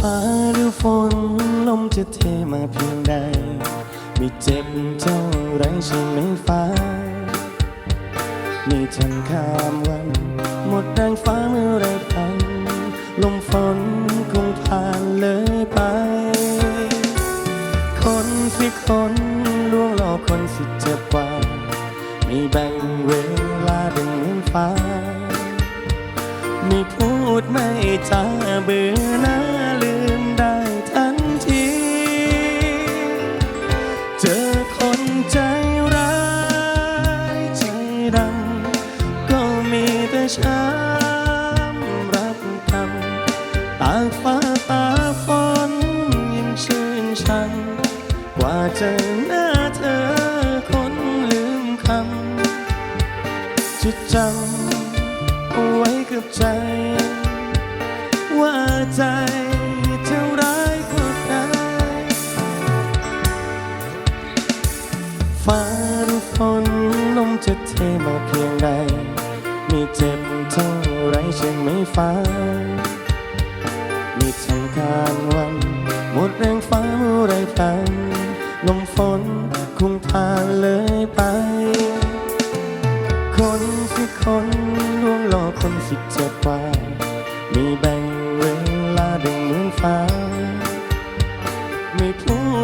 ฟ้าหรือฝนลมจะเทมาเพียงใด ไม่เจ็บเท่าไรใช่ไหมฟ้านี่ฉันข้ามวัน หมดแรงฟ้าเมื่อไรกันลมฝนคงผ่านเลยไป คนสิคนล่วงหลอกคนสิเจ็บกว่าไม่แบ่งเวลาเป็นเหมือนฟ้า ไม่พูดไม่จาเบื่อหน้า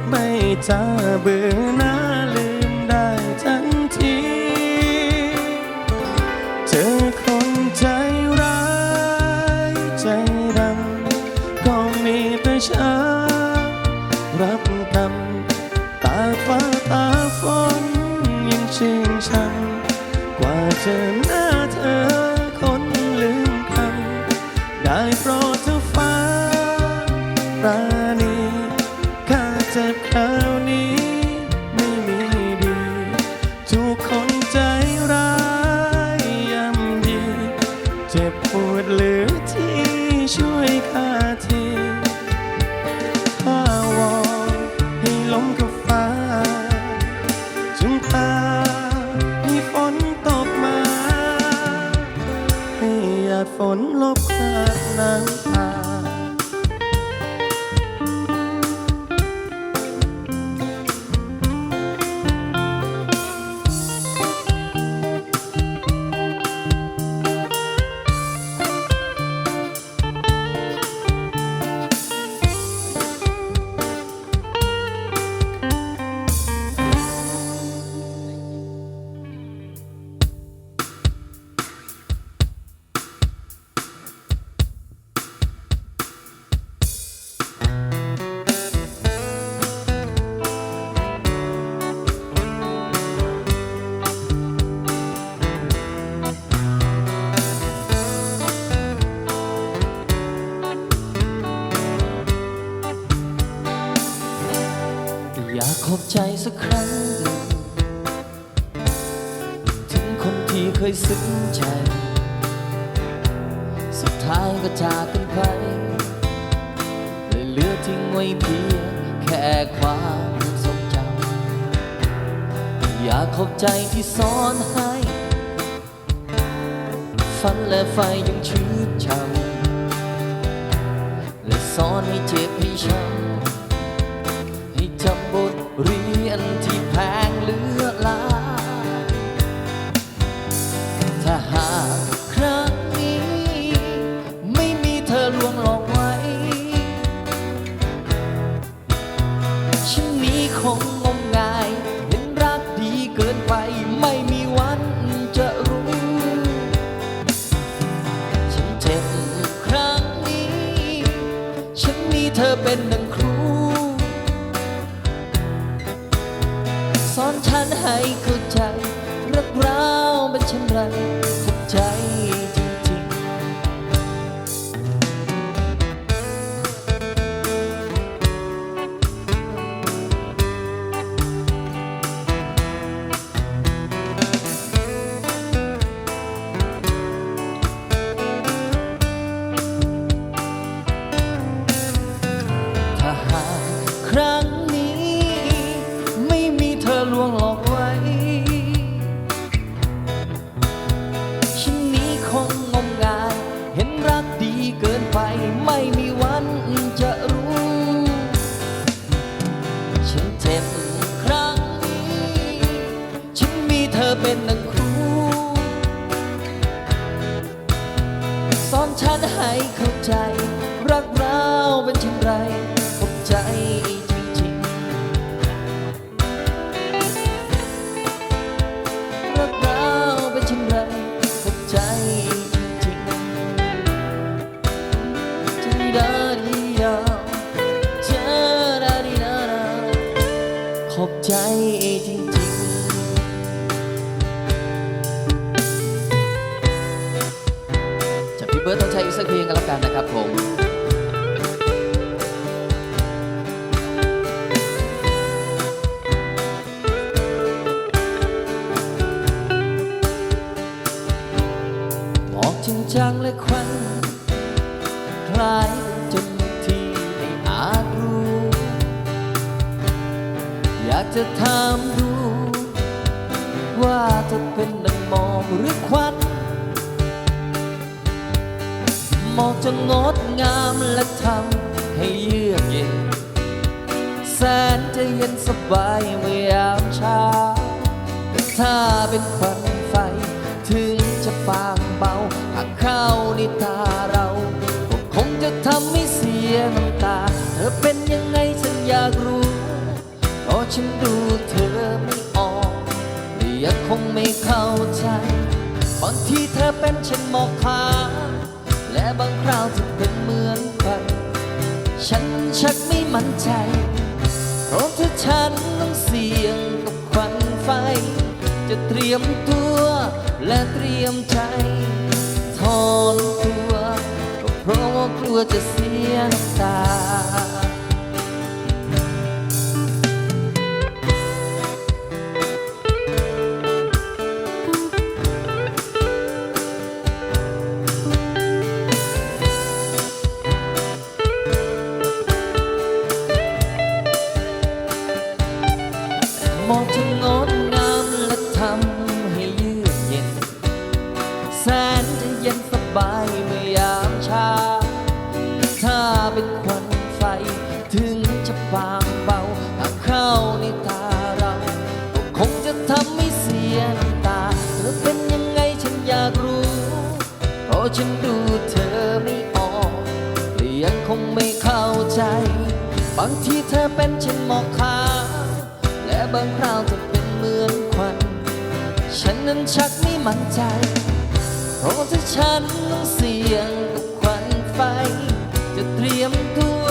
ดไม่จะเบื่อหน้า จ็บคราวนี้ไม่มีดี ทุกคนใจร้ายย่ำดีเจ็บปวดเหลือที่ช่วยข้าทีข้าวอนให้ลมกับฟ้าจึงพาให้ฝนตกมา ให้หยาดฝนลบ ใจสักครั้งหนึ่งถึงคนที่เคยซึ้งใจ สุดท้ายก็จากกันไปเลยเหลือทิ้งไว้เพียงแค่ความทรงจำอยากขอบใจที่สอนให้ ฝันและไฟยังชื่นช่ำและสอนให้เจ็บให้ช้ำ ไป เสักเพลงกันแล้วกันนะครับผมหม มอกจะงดงามและทำให้เยือกเย็น แสนจะเย็นสบายเมื่อยามเช้าแต่ถ้าเป็นควันไฟ ถึงจะฟางเบา หากเข้าในตาเราก็คงจะทำให้เสียน้ำตา เธอเป็นยังไงฉันอยากรู้เพราะฉันดูเธอไม่ออกหรือยังคงไม่เข้าใจบางทีเธอเป็นเช่นหมอกขาว บางคราวจะเป็นเหมือนฝัน ฉันชักไม่มั่นใจเพราะถ้าฉันต้องเสี่ยงกับควันไฟ จะเตรียมตัวและเตรียมใจทอนตัวก็เพราะว่ากลัวจะเสียน้ำตา ยังคงไม่เข้าใจ บางทีเธอเป็นเช่นหมอกขาวและบางคราวเธอเป็นเหมือนควัน ฉันนั้นชักไม่มั่นใจ เพราะถ้าฉันต้องเสี่ยงกับควันไฟ จะเตรียมตัว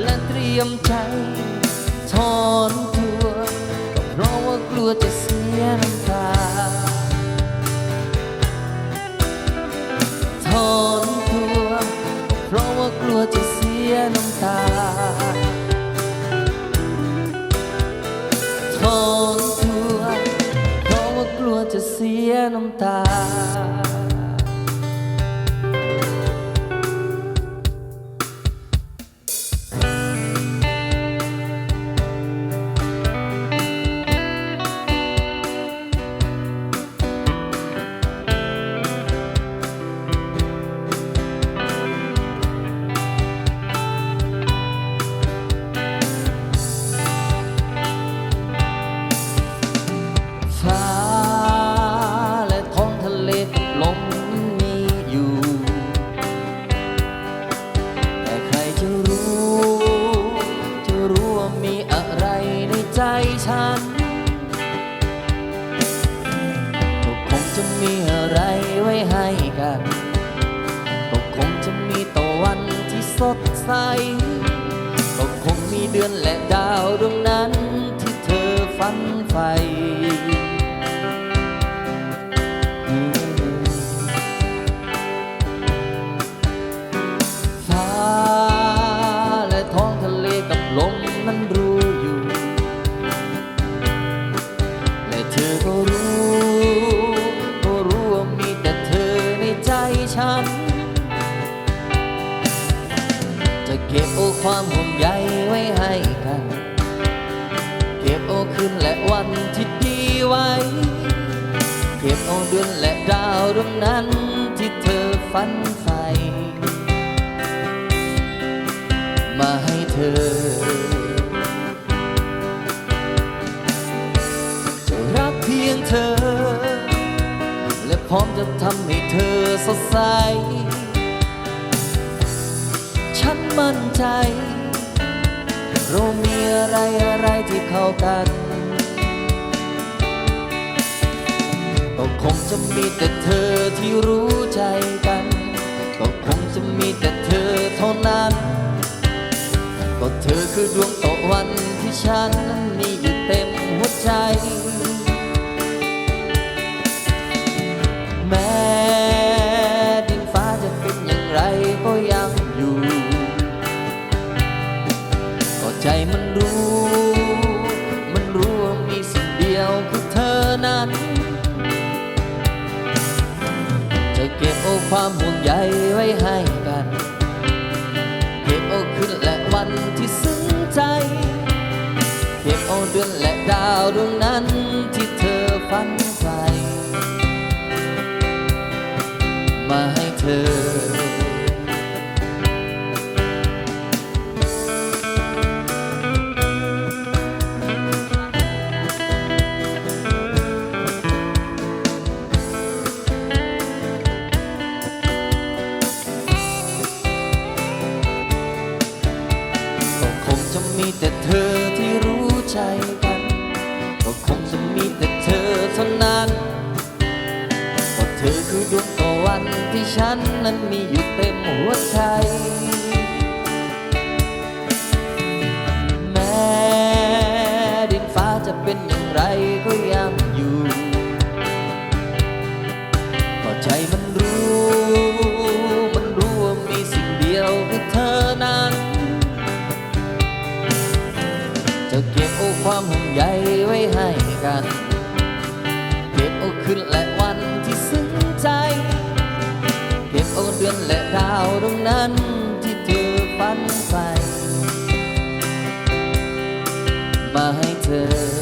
และเตรียมใจ ถอนตัวก็เพราะว่ากลัวจะเสียน้ำ ลัวจะเสียน้ำตา ถอนตัวเพราะว่ากลัวจะเสียน้ำตา อนและดาวดวงนั้นที่เธอฝันใฝ่ คืนและวันที่ดีไว้ เก็บเอาเดือนและดาวดวงนั้นที่เธอฝันใฝ่มาให้เธอ จะรักเพียงเธอ และพร้อมจะทำให้เธอสดใส ฉันมั่นใจ เรามีอะไรอะไรที่เข้ากันก็คงจะมีแต่เธอที่รู้ใจกันก็คงจะมีแต่เธอเท่านั้น ก็เธอคือดวงตะวันที่ฉันนั้นมีอยู่เต็มหัวใจ แม้ดินฟ้าจะเป็นอย่างไรก็ยัง ใจมันรู้ มันรู้ว่ามีสิ่งเดียวคือเธอนั้น จะเก็บเอาความห่วงใยไว้ให้กัน เก็บเอาคืนและวันที่ซึ้งใจ เก็บเอาเดือนและดาวดวงนั้นที่เธอฝันใฝ่มาให้เธอ ใจมันรู้ มันรู้ว่ามีสิ่งเดียวคือเธอนั้น จะเก็บเอาความห่วงใยไว้ให้กัน เก็บเอาคืนและวันที่ซึ้งใจ เก็บเอาเดือนและดาวดวงนั้นที่เธอฝันใฝ่มาให้เธอ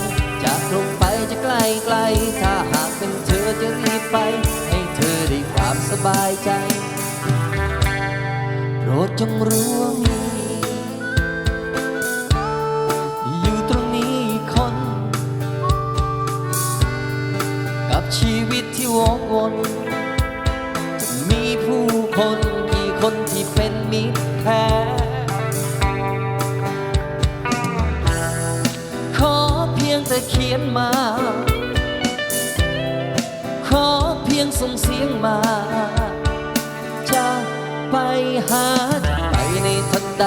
ถ้าหากเป็นเธอจะรีบไป ให้เธอได้ความสบายใจ โปรดจงรู้ ไปในทันใด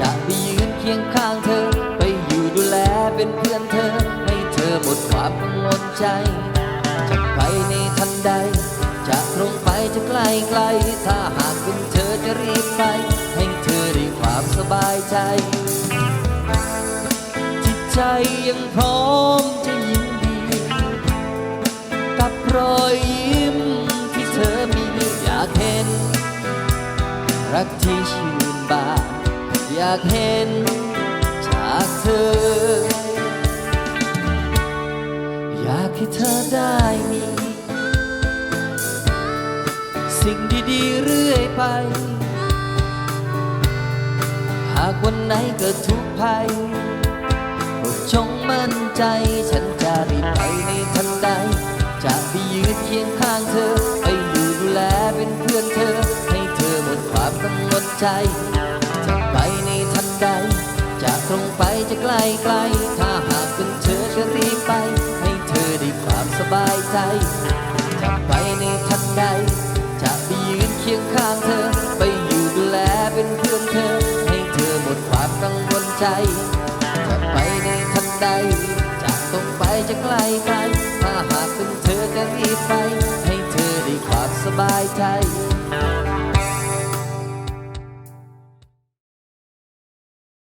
จะไปยืนเคียงข้างเธอ ไปอยู่ดูแลเป็นเพื่อนเธอ ให้เธอหมดความกังวลใจจะไปในทันใด จะตรงไปจะใกล้ไกล ถ้าหากเป็นเธอจะรีบไป ให้เธอได้ความสบายใจ จิตใจยังพร้อมจะยินดี กับรอย รักที่ชื่นบานอยากเห็นจากเธอ อยากให้เธอได้มี สิ่งดีๆเรื่อยไป หากวันไหนเกิดทุกข์ภัยโปรดจงมั่นใจฉันจะรีบไปในทันใดจะไปยืนเคียงข้างเธอ ไปอยู่ดูแลเป็นเพื่อนเธอ ให้เธอหมดความกังวลใจ จะไปในทันใดจะตรงไปจะไกลไกล ถ้าหากเป็นเธอจะรีบไป ให้เธอได้ความสบายใจ จะไปในทันใด จะไปยืนเคียงข้างเธอ ไปอยู่ดูแลเป็นเพื่อนเธอ ให้เธอหมดความกังวลใจ จะไปในทันใดจะตรงไปจะไกลไกล ถ้าหากเป็นเธอจะรีบไป ให้เธอได้ความสบายใจ